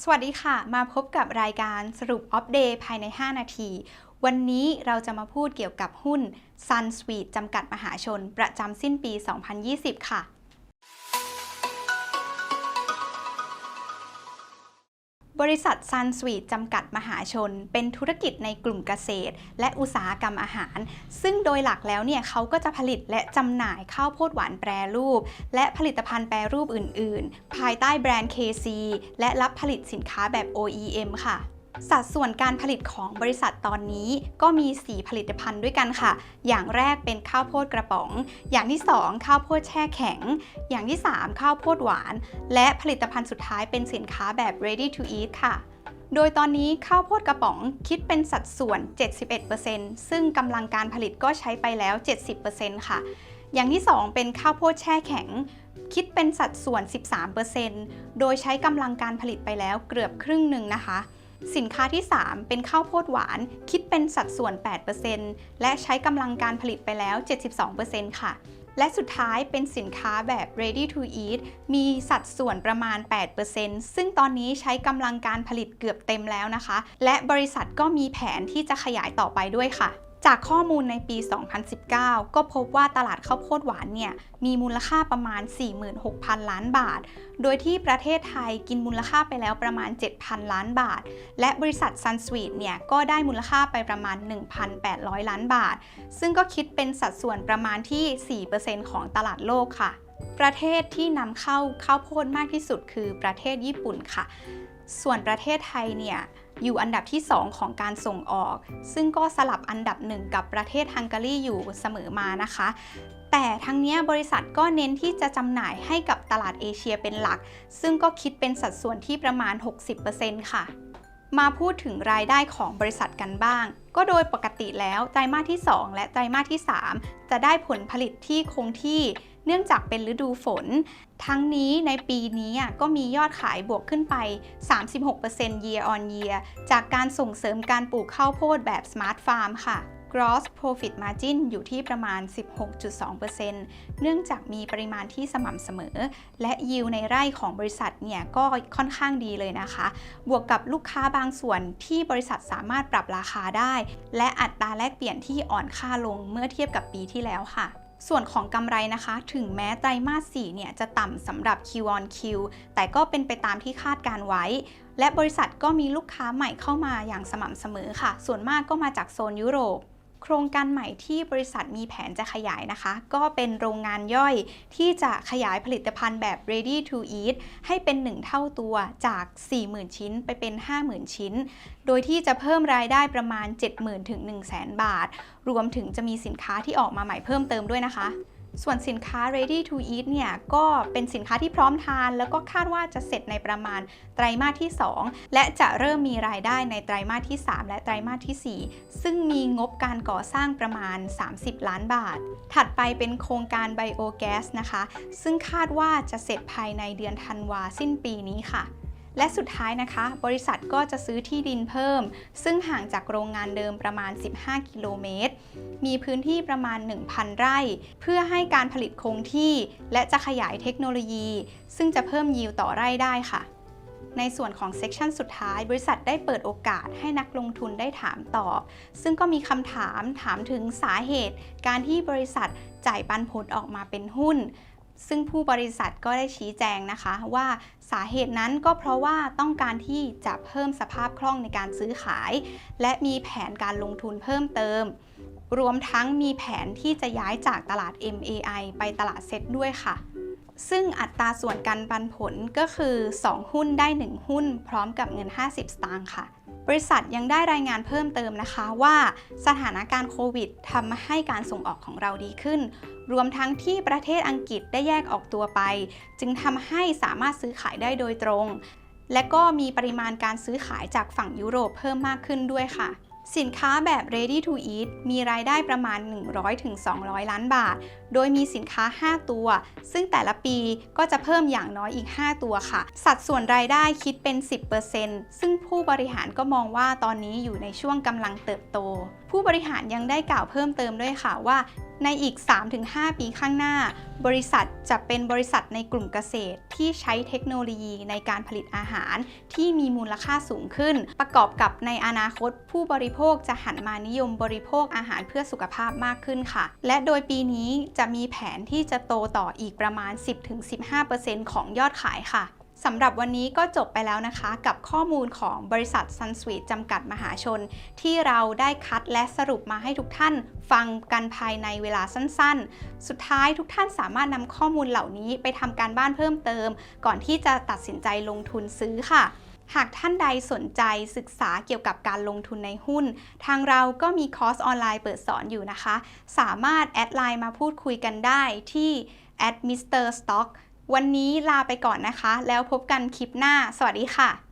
สวัสดีค่ะ มาพบกับรายการสรุปอัปเดตภายใน 5 นาที วันนี้เราจะมาพูดเกี่ยวกับหุ้น Sun Suite จำกัดมหาชน ประจำสิ้นปี 2020 ค่ะ บริษัทซันสวีทจำกัดมหาชน เป็นธุรกิจในกลุ่มเกษตร และอุตสาหกรรมอาหาร ซึ่งโดยหลักแล้วเนี่ยเขาก็จะผลิตและจำหน่ายข้าวโพดหวานแปรรูป และผลิตภัณฑ์แปรรูปอื่น ๆ ภายใต้แบรนด์ KC และรับผลิตสินค้าแบบ OEM ค่ะ สัดส่วนการผลิตของบริษัทตอนนี้ก็มี 4 ผลิตภัณฑ์ด้วยกันค่ะ อย่างแรกเป็นข้าวโพดกระป๋อง อย่างที่ 2 ข้าวโพดแช่แข็ง อย่างที่ 3 ข้าวโพดหวาน และผลิตภัณฑ์สุดท้ายเป็นสินค้าแบบ ready to eat ค่ะ โดยตอนนี้ข้าวโพดกระป๋องคิดเป็นสัดส่วน 71%ซึ่งกำลังการผลิตก็ใช้ไปแล้ว 70%ค่ะ อย่างที่ 2 เป็นข้าวโพดแช่แข็งคิดเป็นสัดส่วน 13%โดยใช้กำลังการผลิตไปแล้วเกือบครึ่งหนึ่งนะคะ สินค้าที่ 3 เป็นข้าวโพดหวาน คิดเป็นสัดส่วน 8%และใช้กำลังการผลิตไปแล้ว 72%ค่ะ และสุดท้ายเป็นสินค้าแบบ ready to eat มีสัดส่วนประมาณ 8%ซึ่งตอนนี้ใช้กำลังการผลิตเกือบเต็มแล้วนะคะ และบริษัทก็มีแผนที่จะขยายต่อไปด้วยค่ะ จากข้อมูลในปี 2019 ก็พบว่าตลาดข้าวโพดหวานเนี่ยมีมูลค่าประมาณ 46,000 ล้านบาท โดยที่ประเทศไทยกินมูลค่าไปแล้วประมาณ 7,000 ล้านบาท และบริษัท Sun Sweet เนี่ยก็ได้มูลค่าไปประมาณ 1,800 ล้านบาท ซึ่งก็คิดเป็นสัดส่วนประมาณที่ 4%ของตลาดโลกค่ะ ประเทศที่นำเข้าข้าวโพดมากที่สุดคือประเทศญี่ปุ่นค่ะ ส่วนประเทศไทยเนี่ย อยู่อันดับที่ 2 ของการส่งออก ซึ่งก็สลับอันดับหนึ่งกับประเทศฮังการีอยู่เสมอมานะคะ แต่ทั้งนี้บริษัทก็เน้นที่จะจำหน่ายให้กับตลาดเอเชียเป็นหลัก ซึ่งก็คิดเป็นสัดส่วนที่ประมาณ 60%ค่ะมาพูดถึงรายได้ของบริษัทกันบ้าง ก็โดยปกติแล้วไตรมาสที่ 2 และไตรมาสที่ 3 จะได้ผลผลิตที่คงที่ เนื่องจากเป็นฤดูฝน ทั้งนี้ในปีนี้ก็มียอดขายบวกขึ้นไป 36% year on year จากการส่งเสริมการปลูกข้าวโพดแบบ Smart Farm ค่ะ Gross Profit Margin อยู่ที่ประมาณ 16.2%เนื่องจากมีปริมาณที่สม่ำเสมอ และ yield ในไร่ของบริษัทเนี่ยก็ค่อนข้างดีเลยนะคะ บวกกับลูกค้าบางส่วนที่บริษัทสามารถปรับราคาได้ และอัตราแลกเปลี่ยนที่อ่อนค่าลงเมื่อเทียบกับปีที่แล้วค่ะ ส่วนของกำไรนะคะ ถึงแม้ไตรมาส4เนี่ยจะต่ำสำหรับ Q on Q แต่ก็เป็นไปตามที่คาดการไว้ และบริษัทก็มีลูกค้าใหม่เข้ามาอย่างสม่ำเสมอค่ะ ส่วนมากก็มาจากโซนยุโรป โครงการใหม่ที่บริษัทมีแผนจะขยายนะคะ ก็เป็นโรงงานย่อยที่จะขยายผลิตภัณฑ์แบบ ready to eat ให้เป็น 1 เท่าตัวจาก 40,000 ชิ้นไปเป็น 50,000 ชิ้น โดยที่จะเพิ่มรายได้ประมาณ 70,000ถึง100,000บาท รวมถึงจะมีสินค้าที่ออกมาใหม่เพิ่มเติมด้วยนะคะ ส่วนสินค้า ready to eat เนี่ยก็เป็นสินค้าที่พร้อมทาน แล้วก็คาดว่าจะเสร็จในประมาณไตรมาสที่ 2 และจะเริ่มมีรายได้ในไตรมาสที่ 3 และไตรมาสที่ 4 ซึ่งมีงบการก่อสร้างประมาณ 30 ล้านบาท ถัดไปเป็นโครงการไบโอแก๊สนะคะ ซึ่งคาดว่าจะเสร็จภายในเดือนธันวาสิ้นปีนี้ค่ะ และสุดท้ายนะคะ บริษัทก็จะซื้อที่ดินเพิ่ม ซึ่งห่างจากโรงงานเดิมประมาณ 15 กิโลเมตร มีพื้นที่ประมาณ 1,000 ไร่ เพื่อให้การผลิตคงที่ และจะขยายเทคโนโลยี ซึ่งจะเพิ่มยิวต่อไร่ได้ค่ะในส่วนของเซกชันสุดท้าย บริษัทได้เปิดโอกาสให้นักลงทุนได้ถามตอบ ซึ่งก็มีคำถามถามถึงสาเหตุ การที่บริษัทจ่ายปันผลออกมาเป็นหุ้น ซึ่งผู้บริษัทก็ได้ชี้แจงนะคะว่าสาเหตุนั้นก็เพราะว่าต้องการที่จะเพิ่มสภาพคล่องในการซื้อขาย และมีแผนการลงทุนเพิ่มเติม รวมทั้งมีแผนที่จะย้ายจากตลาด MAI ไปตลาดเซ็ตด้วยค่ะ ซึ่งอัตราส่วนการปันผลก็คือ 2 หุ้นได้ 1 หุ้น พร้อมกับเงิน 50 สตางค์ค่ะ บริษัทยังได้รายงานเพิ่มเติมนะคะว่าสถานการณ์โควิดทำให้การส่งออกของเราดีขึ้น รวมทั้งที่ประเทศอังกฤษได้แยกออกตัวไป จึงทำให้สามารถซื้อขายได้โดยตรง และก็มีปริมาณการซื้อขายจากฝั่งยุโรปเพิ่มมากขึ้นด้วยค่ะ สินค้าแบบ ready to eat มีรายได้ประมาณ 100-200 ล้านบาท โดยมีสินค้า 5 ตัว ซึ่งแต่ละปีก็จะเพิ่มอย่างน้อยอีก 5 ตัวค่ะ สัดส่วนรายได้คิดเป็น 10%ซึ่งผู้บริหารก็มองว่าตอนนี้อยู่ในช่วงกำลังเติบโต ผู้บริหารยังได้กล่าวเพิ่มเติมด้วยค่ะว่า ในอีก 3-5 ปีข้างหน้า บริษัทจะเป็นบริษัทในกลุ่มเกษตรที่ใช้เทคโนโลยีในการผลิตอาหารที่มีมูลค่าสูงขึ้น ประกอบกับในอนาคตผู้บริโภคจะหันมานิยมบริโภคอาหารเพื่อสุขภาพมากขึ้นค่ะ และโดยปีนี้จะมีแผนที่จะโตต่ออีกประมาณ 10-15%ของยอดขายค่ะ สำหรับวันนี้ก็จบไปแล้วนะคะ กับข้อมูลของบริษัท Sunsweet จำกัดมหาชน ที่เราได้คัดและสรุปมาให้ทุกท่านฟังกันภายในเวลาสั้นๆ สุดท้ายทุกท่านสามารถนำข้อมูลเหล่านี้ไปทำการบ้านเพิ่มเติม ก่อนที่จะตัดสินใจลงทุนซื้อค่ะหากท่านใดสนใจศึกษาเกี่ยวกับการลงทุนในหุ้น ทางเราก็มีคอร์สออนไลน์เปิดสอนอยู่นะคะ สามารถแอดไลน์มาพูดคุยกันได้ที่ at Mr. Stock วันนี้ลาไปก่อนนะคะ แล้วพบกันคลิปหน้า สวัสดีค่ะ